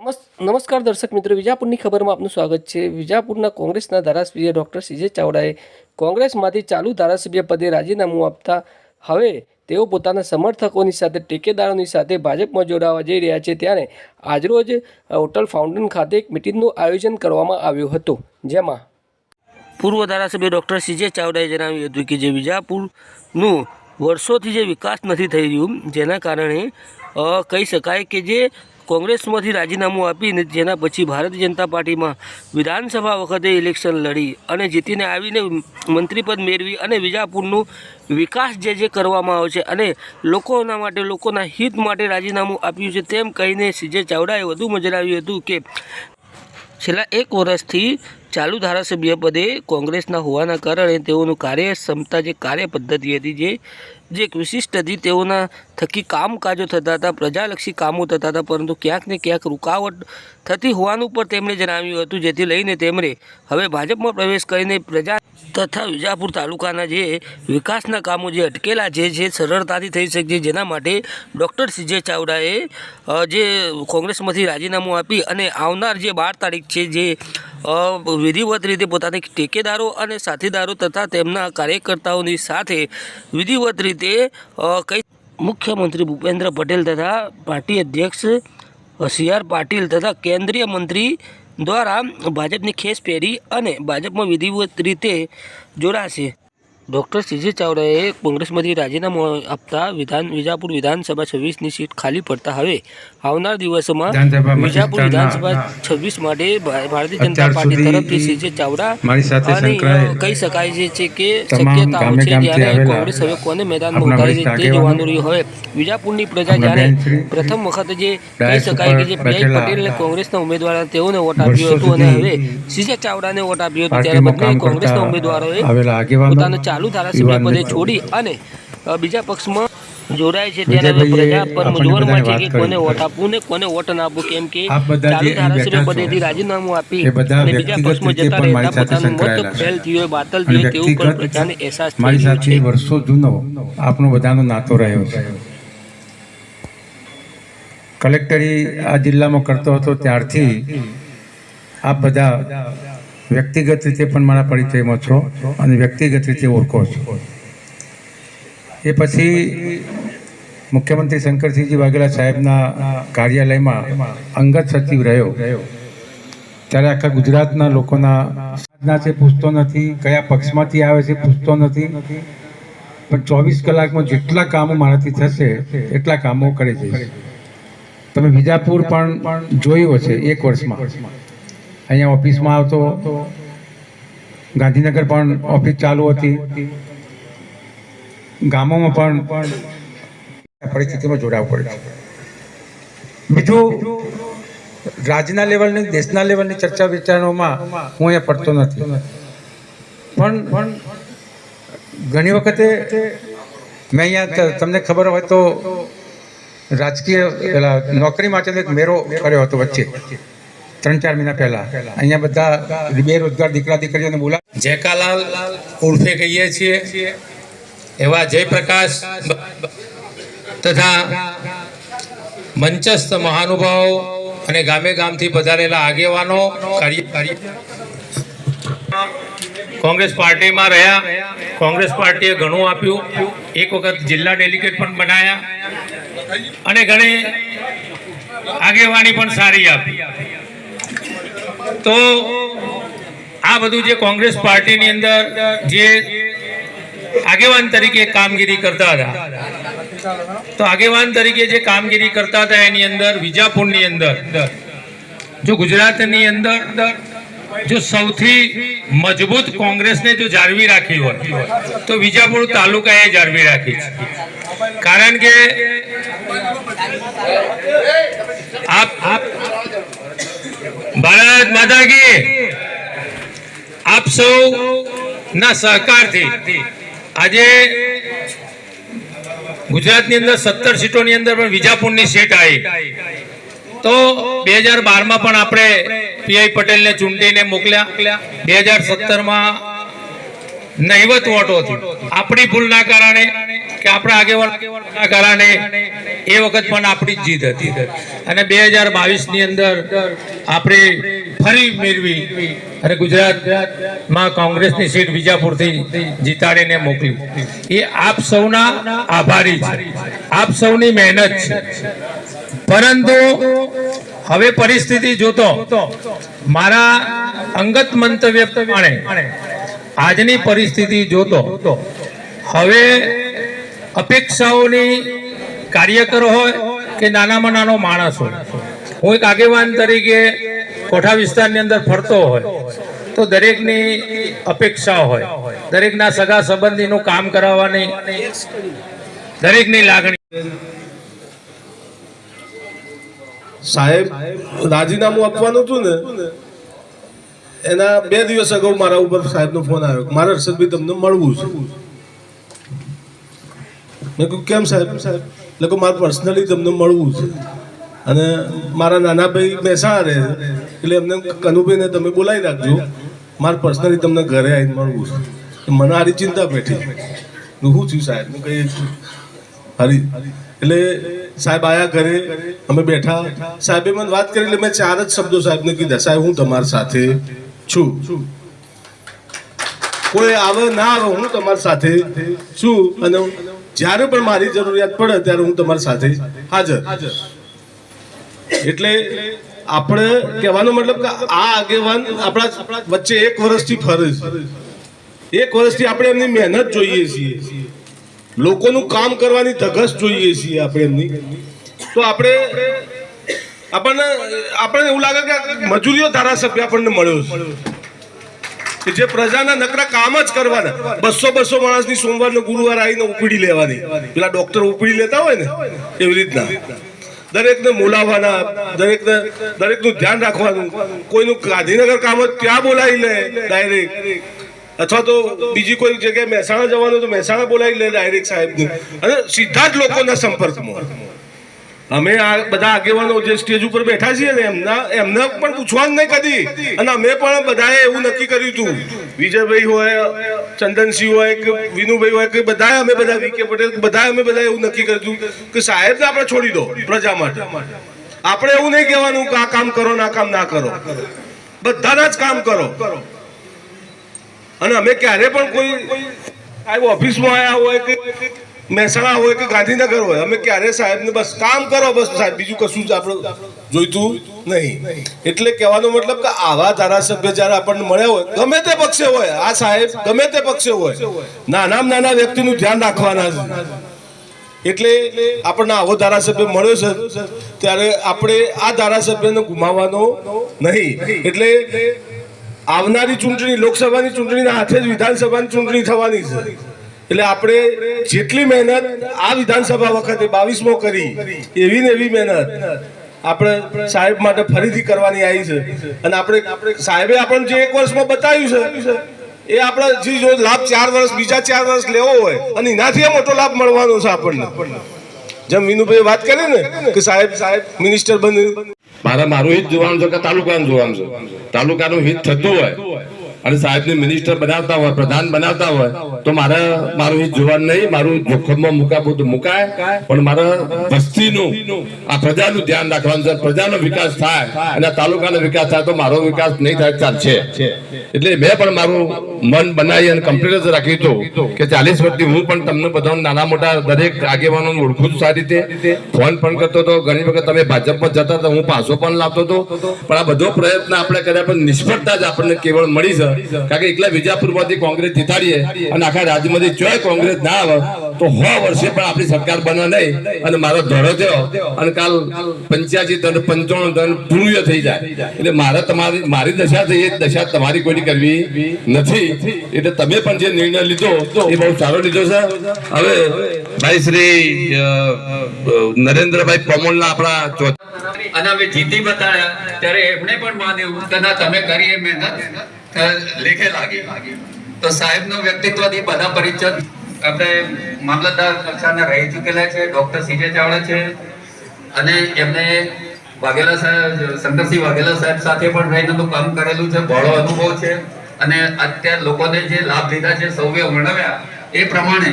નમસ નમસ્કાર દર્શક મિત્રો, વિજાપુરની ખબરમાં આપનું સ્વાગત છે. વિજાપુરના કોંગ્રેસના ધારાસભ્ય ડૉક્ટર સીજે ચાવડાએ કોંગ્રેસમાંથી ચાલુ ધારાસભ્ય પદે રાજીનામું આપતા હવે તેઓ પોતાના સમર્થકોની સાથે, ટેકેદારોની સાથે ભાજપમાં જોડાવા જઈ રહ્યા છે. ત્યારે આજરોજ હોટલ ફાઉન્ટેન ખાતે એક મિટિંગનું આયોજન કરવામાં આવ્યું હતું. જેમાં પૂર્વ ધારાસભ્ય ડૉક્ટર સીજે ચાવડાએ જણાવ્યું હતું કે જે વિજાપુરનું વર્ષોથી જે વિકાસ નથી થઈ રહ્યું, જેના કારણે કહી શકાય કે જે કોંગ્રેસમાંથી રાજીનામું આપીને જેના પછી ભારતીય જનતા પાર્ટીમાં વિધાનસભા વખતે ઇલેક્શન લડી અને જીતીને આવીને મંત્રીપદ મેળવી અને વિજાપુરનું વિકાસ જે જે કરવામાં આવે છે અને લોકોના માટે, લોકોના હિત માટે રાજીનામું આપ્યું છે તેમ કહીને સીજે ચાવડાએ વધુમાં જણાવ્યું હતું કે, છેલ્લા એક વર્ષથી ચાલુ ધારાસભ્ય પદે કોંગ્રેસના હોવાના કારણે તેઓનું કાર્યક્ષમતા જે કાર્ય પદ્ધતિ હતી જે જે એક વિશિષ્ટ હતી, તેઓના થકી કામકાજો થતા હતા, પ્રજાલક્ષી કામો થતા હતા, પરંતુ ક્યાંક ને ક્યાંક રૂકાવટ થતી હોવાનું પણ તેમણે જણાવ્યું હતું, જેથી લઈને તેમણે હવે ભાજપમાં પ્રવેશ કરીને પ્રજા તથા વિજાપુર તાલુકાના જે વિકાસના કામો જે અટકેલા છે, જે સરળતાથી થઈ શકે જેના માટે ડૉક્ટર સીજે ચાવડાએ જે કોંગ્રેસમાંથી રાજીનામું આપી અને આવનાર જે બાર તારીખ છે, જે વિધિવત રીતે પોતાની ટેકેદારો અને સાથીદારો તથા તેમના કાર્યકર્તાઓની સાથે વિધિવત રીતે કઈ મુખ્યમંત્રી ભૂપેન્દ્ર પટેલ તથા પાર્ટી અધ્યક્ષ સી આર પાટીલ તથા કેન્દ્રીય મંત્રી દ્વારા ભાજપની ખેસ પહેરી અને ભાજપમાં વિધિવત રીતે જોડાશે. ડૉક્ટર સીજી ચાવડાએ કોંગ્રેસમાંથી રાજીનામું આપતા વિધાન વિજાપુર વિધાનસભા છવ્વીસની સીટ ખાલી પડતા હવે આવનાર દિવસોમાં વિજાપુર વિધાનસભા છવ્વીસ માટે ભારતીય જનતા પાર્ટી તરફથી સીજી ચાવડા કહી શકાય છે કે શક્યતાઓ છે જ્યારે કોંગ્રેસ હવે કોને મેદાનમાં ઉતારી છે તે જોવાનું રહ્યું હવે વિજાપુરની પ્રજા જ્યારે પ્રથમ વખત જે કહી શકાય કે જે પીઆઈ પટેલને કોંગ્રેસના ઉમેદવાર તેઓને વોટ આપ્યો હતો અને હવે સીજે ચાવડાને વોટ આપ્યો હતો. ત્યારે બંને કોંગ્રેસના ઉમેદવારોએ પોતાના ચાલુ ધારાસભ્ય પદે છોડી અને બીજા પક્ષમાં જોડાય છે ત્યારે પ્રજા પર મૂંઝવણમાં છે કે કોને વોટ આપવું ને કોને વોટ ના આપવું કેમ કે ચાલુ ધારાસભ્ય પદેથી રાજીનામું આપી અને બીજા પક્ષમાં જતા રહેતા પોતાનું મત ફેલ થયું હોય બાતલ થયું તેવું પણ પ્રજાને અહેસાસ મારી સાથે વર્ષો જૂનો આપણો બધાનો નાતો રહ્યો છે. કલેક્ટરી આ જિલ્લામાં કરતો હતો ત્યારથી આપ બધા વ્યક્તિગત રીતે પણ મારા પરિચયમાં છો અને વ્યક્તિગત રીતે ઓળખો છો. એ પછી મુખ્યમંત્રી શંકરસિંહજી વાઘેલા સાહેબના કાર્યાલયમાં અંગત સચિવ રહ્યો. ત્યારે આખા ગુજરાતના લોકોના સાધના છે, પૂછતો નથી, કયા પક્ષમાંથી આવે છે, પૂછતો નથી. પણ ચોવીસ કલાકમાં જેટલા કામો મારાથી થશે, એટલા કામો કરી જઈશ તમે વિજાપુર પણ જોયું હશે એક વર્ષમાં. અહીંયા ઓફિસમાં આવતો. ગાંધીનગર પણ ઓફિસ ચાલુ હતી. ગામોમાં પણ પરિસ્થિતિમાં જોડાવવું પડે બીજું રાજ્યના લેવલની, દેશના લેવલની ચર્ચા વિચારોમાં હું અહીંયા પડતો નથી. પણ ઘણી વખતે મેં અહીંયા તમને ખબર હોય તો રાજકીય, પેલા નોકરી માટેનો એક મેળો કર્યો હતો વચ્ચે. ત્રણ ચાર મહિના પહેલા. અહીંયા બધા બેરોજગાર દીકરા, દીકરીઓને બોલા જેકાલાલ ઉર્ફે કહીએ છીએ. એવા જયપ્રકાશ તથા મંચસ્થ મહાનુભાવો અને ગામે ગામથી પધારેલા આગેવાનો કોંગ્રેસ પાર્ટીમાં રહ્યા. કોંગ્રેસ પાર્ટીએ ઘણું આપ્યું. એક વખત જિલ્લા ડેલિગેટ પણ બનાયા. અને ઘણી આગેવાની પણ સારી આપી. તો આ બધું જે કોંગ્રેસ પાર્ટીની અંદર જે આગેવાન તરીકે કામગીરી કરતા હતા. તો આગેવાન તરીકે જે કામગીરી કરતા હતા એની અંદર, વિજાપુરની અંદર, જો ગુજરાતની અંદર જો સૌથી મજબૂત કોંગ્રેસને જો જાળવી રાખી હોય, તો વિજાપુર તાલુકાએ જાળવી રાખી છે. કારણ કે આપ આપ ભારત માતા કી. આપ સૌ ના સહકારથી આજે ગુજરાતની અંદર સત્તર સીટોની અંદર પણ વિજાપુરની સીટ આવી. તો બે હજાર બારમાં પણ આપણે પીઆઈ પટેલને ચૂંટીને મોકલ્યા. બે હજાર સત્તરમાં નહિવત વોટોથી આપણી ભૂલના કારણે કે આપણા આગેવાનના કારણે એ વખત પણ આપણી જ જીત હતી. અને બે હજાર બાવીસની અંદર આપણે ફરી મેળવી અને ગુજરાતમાં કોંગ્રેસની સીટ વિજાપુરથી જીતાડીને મોકલી. એ આપ સૌના આભારી છે. આપ સૌની મહેનત છે. પરંતુ હવે પરિસ્થિતિ જોતો, મારા અંગત મંતવ્ય પ્રમાણે આજની પરિસ્થિતિ જોતો, હવે અપેક્ષાઓની કાર્યકર હોય કે નાનામાં નાનો માણસ હોય, હું એક આગેવાન તરીકે કોઠા વિસ્તારની અંદર ફરતો હોય, તો દરેકની અપેક્ષા હોય, દરેકના સગા સંબંધીનું કામ કરાવવાની, દરેકની લાગણી. સાહેબ, રાજીનામું આપવાનું હતું ને? એના બે દિવસ અગાઉ મારા ઉપર સાહેબનો ફોન આવ્યો મારા હર્ષદભાઈ તમને મળવું છે. મેં કહ્યું કેમ સાહેબ? સાહેબ એટલે કહું મારે પર્સનલી તમને મળવું છે. અને મારા નાના ભાઈ મહેસાણા રહે એટલે એમને કનુભાઈને તમે બોલાવી રાખજો. મારે પર્સનલી તમને ઘરે આવીને મળવું છે. મને આરી ચિંતા બેઠી હું છું સાહેબ? કહીએ હરી. એટલે સાહેબ આયા ઘરે, અમે બેઠા. સાહેબે મને વાત કરી, એટલે મેં ચાર જ શબ્દો સાહેબને કીધા, સાહેબ, હું તમારી સાથે છું. કોઈ આવે ના આવે, હું તમારી સાથે છું. અને જ્યારે પણ મારી જરૂરિયાત પડે, ત્યારે હું તમારી સાથે હાજર. એટલે આપણે કહેવાનો મતલબ કે આ આગેવાન આપણા વચ્ચે એક વર્ષથી ફરે છે. એક વર્ષથી આપણે એમની મહેનત જોઈએ છીએ. લોકોનું કામ કરવાની ધગસ જોઈએ છીએ આપણે એમની. તો આપણે આપણને આપણને એવું લાગે કે મજૂરીઓ ધારાસભ્ય આપણને મળ્યો કે જે પ્રજાના નકરા કામ જ કરવાના. બસો બસો માણસની સોમવાર ને ગુરુવાર આવીને ઉપડી લેવાની. પેલા ડોક્ટર ઉપડી લેતા હોય ને, એવી રીતના. દરેકને બોલાવવાના, દરેકને, દરેકનું ધ્યાન રાખવાનું. કોઈનું ગાંધીનગર કામ જ ત્યાં બોલાવી લે ડાયરેક્ટ અથવા તો બીજી કોઈ જગ્યાએ મહેસાણા જવાનું તો મહેસાણા બોલાવી લે ડાયરેક્ટ સાહેબને. અને સીધા જ લોકોના સંપર્કમાં. અમે આ બધા આગેવાનો જે સ્ટેજ ઉપર બેઠા છીએ ને એમના એમને પણ પૂછવાનું નહીં કદી. અને અમે પણ બધાએ એવું નક્કી કર્યું હતું. વિજયભાઈ હોય, ચંદનસિંહ હોય કે વિનુભાઈ હોય કે બધાએ અમે બધા વીકે પટેલ, બધાએ અમે બધા એવું નક્કી કર્યું કે કે સાહેબને આપણે છોડી દો પ્રજા માટે. આપણે એવું નહીં કહેવાનું કે આ કામ કરો ને કામ ના કરો. બધાના જ કામ કરો. અને અમે ક્યારે પણ કોઈ સાહેબ ઓફિસમાં આવ્યા હોય કે મહેસાણા હોય કે ગાંધીનગર હોય. અમે ક્યારે સાહેબને બસ કામ કરો, બસ સાહેબ, બીજું કશું જ આપણે જોઈતું નહીં. એટલે કહેવાનો મતલબ કે આવા ધારાસભ્ય જ્યારે આપણને મળ્યા હોય, ગમે તે પક્ષે હોય, આ સાહેબ ગમે તે પક્ષે હોય, નાનામાં નાના વ્યક્તિનું ધ્યાન રાખવાના છે. એટલે આપણને આવો ધારાસભ્ય મળ્યો છે, ત્યારે આપણે આ ધારાસભ્યને ગુમાવવાનો નહીં. એટલે આવનારી ચૂંટણી, લોકસભાની ચૂંટણીના હાથે જ વિધાનસભાની ચૂંટણી થવાની છે. એટલે આપણે જેટલી મહેનત આ વિધાનસભા વખતે બાવીસમો કરી, એવી ને એવી મહેનત આપણે સાહેબ માટે ફરીથી કરવાની આવી છે. અને આપણે સાહેબે આપણને જે એક વર્ષમાં બતાવ્યું છે, એ આપણે જે જો લાભ ચાર વર્ષ, બીજા ચાર વર્ષ લેવો હોય, અને એનાથી મોટો લાભ મળવાનો છે આપણને. જેમ વિનુભાઈ વાત કરી ને, કે સાહેબ સાહેબ, મિનિસ્ટર બને મારા, મારું હિત જોવાનું છે કે તાલુકાનું જોવાનું છે? તાલુકાનું હિત થતું હોય અને સાહેબને મિનિસ્ટર બનાવતા હોય, પ્રધાન બનાવતા હોય, તો મારે મારું હિત જોવાનું નહીં, મારું જોખમમાં મુકાવું તો મુકાય, પણ મારે વસ્તીનું, આ પ્રજાનું ધ્યાન રાખવાનું છે. પ્રજાનો વિકાસ થાય અને તાલુકાનો વિકાસ થાય તો મારો વિકાસ નહીં થાય ચાલશે. એટલે મેં પણ મારું મન બનાવી અને કમ્પ્લીટ જ રાખ્યું હતું. કે ચાલીસ વર્ષથી હું પણ તમને બધા નાના મોટા દરેક આગેવાનો ઓળખું છું સારી રીતે. ફોન પણ કરતો હતો. ઘણી વખત તમે ભાજપમાં જતા હતા, હું પાછો પણ લાવતો હતો. પણ આ બધો પ્રયત્ન આપણે કર્યા પણ નિષ્ફળતા જ આપણને કેવળ મળી છે. કારણ કે એકલા વિજાપુરમાંથી કોંગ્રેસ જીતાડીએ અને આખા રાજ્યમાંથી ચોય કોંગ્રેસ ના આવે તો સો વર્ષે પણ આપણી સરકાર બને નહીં. અને મારો ધડો થયો. અને કાલ પંચ્યાસી ટન પંચાણું ટન પૂર્ણ થઈ જાય. એટલે મારે તમારી, મારી દશા થઈ, એ દશા તમારી કોઈની કરવી નથી. એટલે તમે પણ જે નિર્ણય લીધો, એ બહુ સારો લીધો છે. હવે ભાઈ શ્રી નરેન્દ્રભાઈ પમોલના આપણા અને અમે જીતી બતાડ્યા, ત્યારે એમને પણ માન્યું ના, તમે કરી એ મહેનત લેખે લાગી. તો સાહેબનું વ્યક્તિત્વથી બધા પરિચય આપણે મામલતદાર કક્ષાના રહી ચૂકેલા છે, ડોક્ટર સીજે ચાવડા છે અને એમને વાઘેલા સાહેબ, શંકરસિંહ વાઘેલા સાહેબ સાથે પણ રહીને તો કામ કરેલું છે બહોળો અનુભવ છે અને અત્યારે લોકોને જે લાભ લીધા છે, સૌએ વર્ણવ્યા એ પ્રમાણે